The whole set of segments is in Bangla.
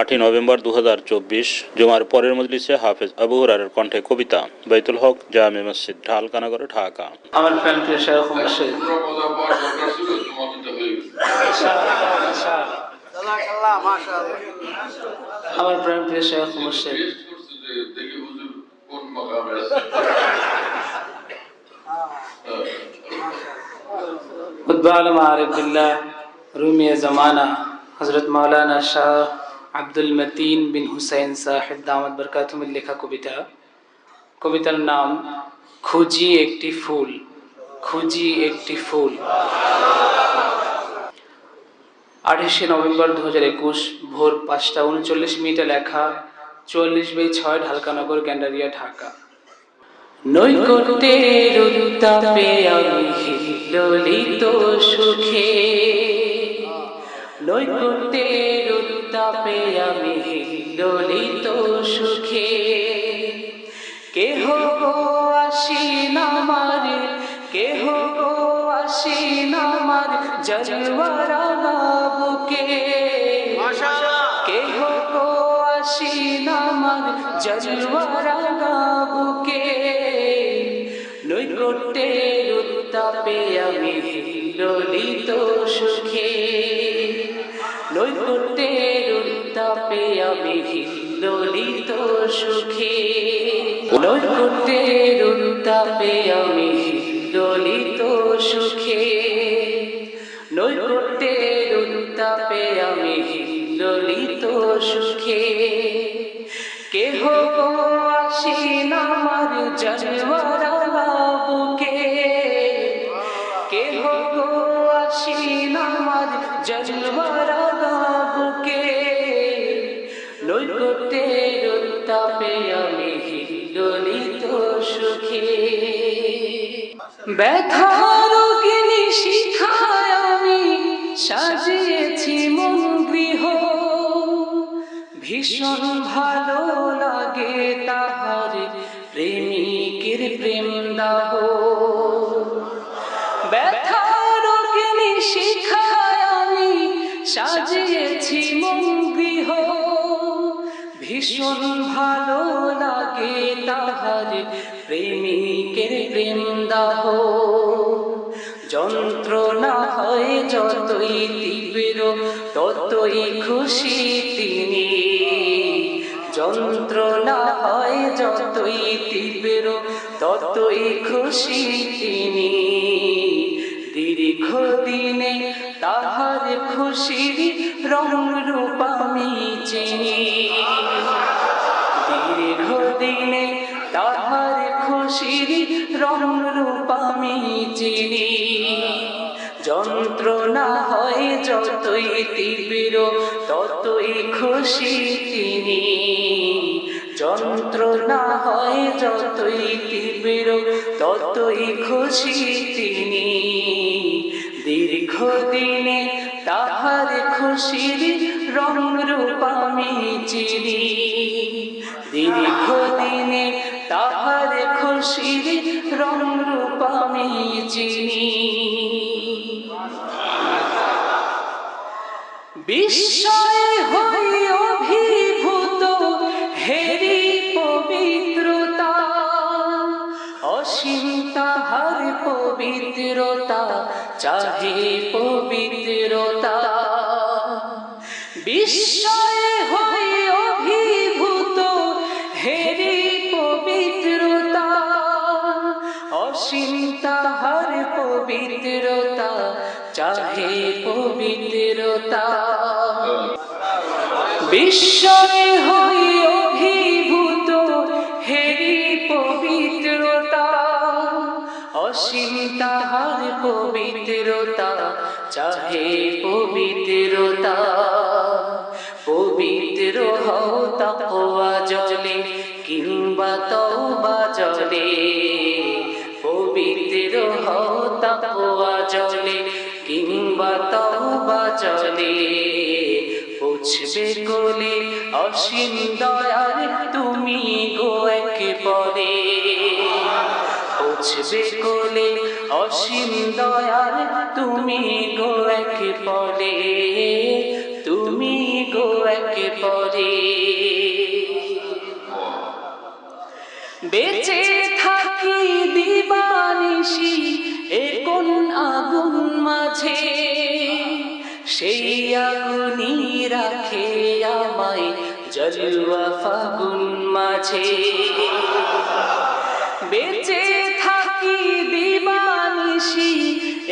আটই নভেম্বর দু হাজার চব্বিশ, জুমার পরের মজলিসে হাফেজ আবু হুরারের কণ্ঠে কবিতা, বাইতুল হক, জামে মসজিদ, ঢালকানগর, ঢাকা। আমার আমার প্রেম প্রিয় শেখ মুর্শিদ টেস্ট করছে যে দেখি হুজুর কোন মাকামে আছে আব্দুল মতিন বিন হুসাইন সাহেব দামাদ বরকাতুমের লেখা কবিতা। কবিতার নাম, খুঁজি একটি ফুল, খুঁজি একটি ফুল। আঠাশে নভেম্বর দু হাজার একুশ, ভোর পাঁচটা উনচল্লিশ মিনিটে লেখা, চল্লিশ বাই ছয় ঢালকানগর, গ্যান্ডারিয়া, ঢাকা। নৈকট্যের ললিত সুখে। নৈকট্যের উত্তাপে আমি ললিত সুখে। কেহ আসিন আমার, কেহ আসিন আমার জলওয়ারা বুকে কেহ আসিন আমার জলওয়ারা বুকে নৈকট্যের উত্তাপে আমি ললিত সুখে। নৈকট্যের উত্তাপে আমি ললিত সুখে। নৈকট্যের উত্তাপে আমি ললিত সুখে। নৈকট্যের উত্তাপে আমি ললিত সুখে। কেহ আসিন আমার জলওয়ারা বুকে কেহ আসিন আমার জলওয়ারা ব্যথার অগ্নি শিখায় আমি, সাজিয়েছি মন গৃহ। ভীষণ ভালো লাগে তাহার প্রেমিকের প্রেম দাহ। ব্যথার অগ্নি শিখায় আমি, সাজিয়েছি প্রেমিকের প্রেম দাহ। যন্ত্রণা হয় যতই তীব্র, ততই খুশি তিনি। যন্ত্রণা হয় যতই তীব্র, ততই খুশি তিনি। দীর্ঘ দিনে তাহার খুশির রং রূপ আমি চিনি। দীর্ঘ দিনে খুশির রং রূপ আমি চিনি। যন্ত্রণা হয় যতই তীব্র, ততই খুশি তিনি। যন্ত্রণা হয় যতই তীব্র, ততই খুশি তিনি। দীর্ঘ দিনে তাহার খুশির রং রূপ আমি চিনি। দীর্ঘ দিনে তাহার খুশির রং রূপ আমি চিনি। বিস্ময় হই অভিভূত হেরি পবিত্রতা, অসীম তাহার পবিত্রতা, চাহে পবিত্রতা। বিস্ময় পবিত্রতা, চাহে পবিত্রতা। বিস্ময় হই অভিভূত, হেরি পবিত্রতা। অসীম তাহার পবিত্রতা, চাহে পবিত্রতা। পবিত্র হও তাকওয়া জলে, কিংবা তওবা জলে। পবিত্র হও তাকওয়া জলে কিংবা তওবা জলে। পুছবে কোলে অসীম দয়ার তুমি গো এক পরে পুছবে কোলে অসীম দয়ার তুমি গো এক পরে তুমি গো গো একে পরে বেঁচে মাঝে সেই আগুনি রাখে আমায় জলুয়া ফাগুন মাঝে। বেঁচে থাকি দিবানিশি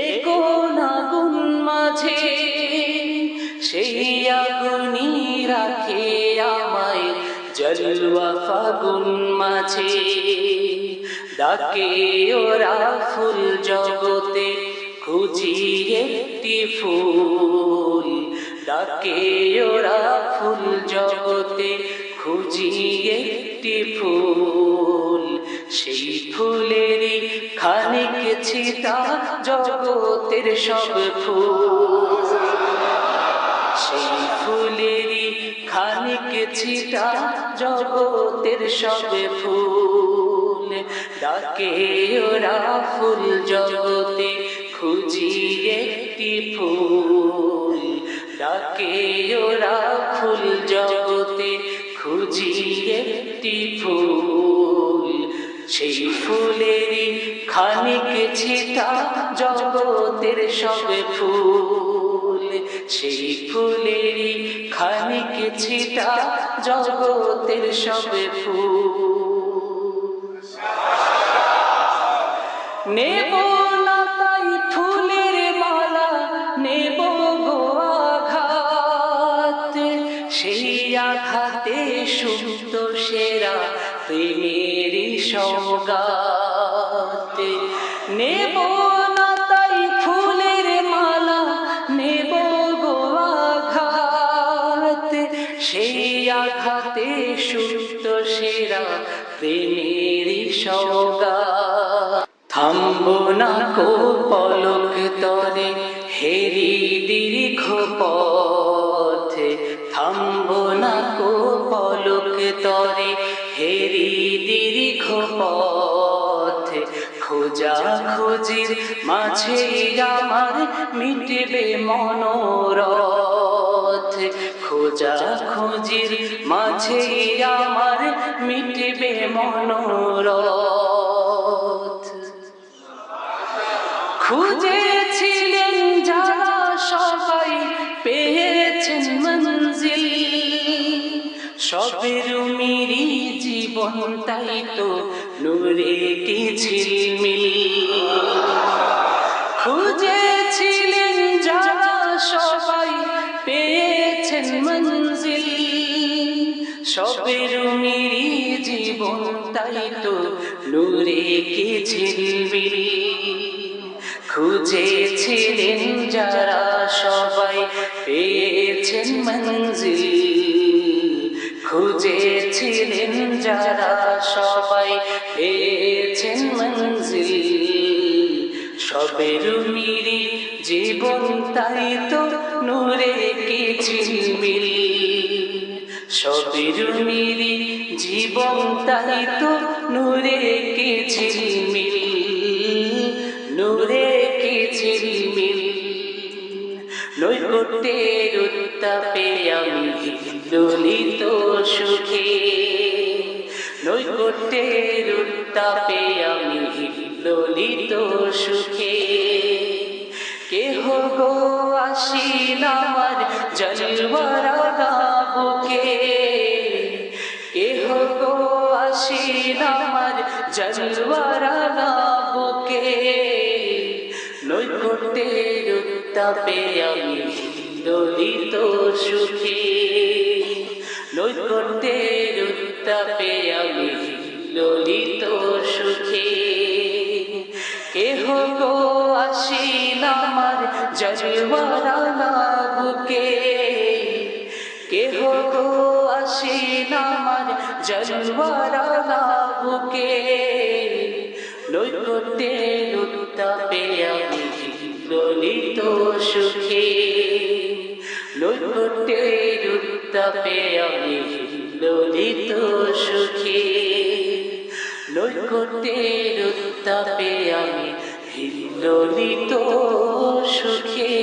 এ কোন আগুন মাঝে। সেই আগুনি রাখে আমায় জলুয়া ফাগুন মাঝে। ডাকে ওরা ফুল জগতে খুঁজি একটি ফুল, ডাকে ওরা ফুল জগতে খুঁজি একটি ফুল। সেই ফুলেরই খানিক ছিটা জগতের সব ফুল। সেই ফুলেরই খানিক ছিটা জগতের সব ফুল। ডাকে ওরা ফুল জগতে খুঁজি একটি ফুল ডাকে ওরা ফুল জগতে খুঁজি একটি ফুল। সেই ফুলেরই খানিক ছিটা জগতের সব ফুল। সেই ফুলেরই খানিক ছিটা জগতের সব ফুল। না সুপ্ত সেরা প্রেমেরই সৌগাত। নেব না তাই ফুলের মালা নেব গো আঘাত, সেই আঘাতে সুপ্ত সেরা প্রেমেরই সৌগাত। থামবো না কো পলক তরে হেরি দীর্ঘ পথে। পথে খোঁজা খুঁজির মাঝে আমার মিটবে মনোরথ। খোঁজা খুঁজির মাঝে আমার মিটবে মনোরথ। খুঁজেছিলেন যারা সবাই, পেয়েছেন মঞ্জিল। সবের মিরি জীবন তাই তো। নূরে কি ঝিলমিল। খুঁজেছিলেন যারা সবাই, পেয়েছেন মঞ্জিল। সবের মিরি জীবন তাই তো, নূরে কি ঝিলমিল। খুঁজেছিলেন যারা সবাই, পেয়েছেন মঞ্জিল। খুঁজেছিলেন যারা সবাই, পেয়েছেন মঞ্জিল। সবের মিরি জীবন, তাই তো নূরে কি ঝিলমিল সবের মিরি জীবন, তাই তো নূরে কি ঝিলমিল নূরে কি ঝিলমিল নৈকটের উত্তাপে আমি ললিত সুখে। নৈকটের উত্তাপে আমি ললিত সুখে। কেহ গো আসিল আমার জলওয়ারা বুকে। কেহ গো আসিল আমার জলওয়ারা নৈকটের উত্তাপে আমি ললিত সুখে। নৈকটের উত্তাপে আমি ললিত সুখে। কেহ গো আসিল আমার জলওয়ারা বুকে। কেহ গো আসিল আমার জলওয়ারা বুকে। নৈকটের উত্তাপে আমি ললিত সুখে নৈকটের উত্তাপে আমি ললিত সুখে নৈকটের উত্তাপে আমি ললিত সুখে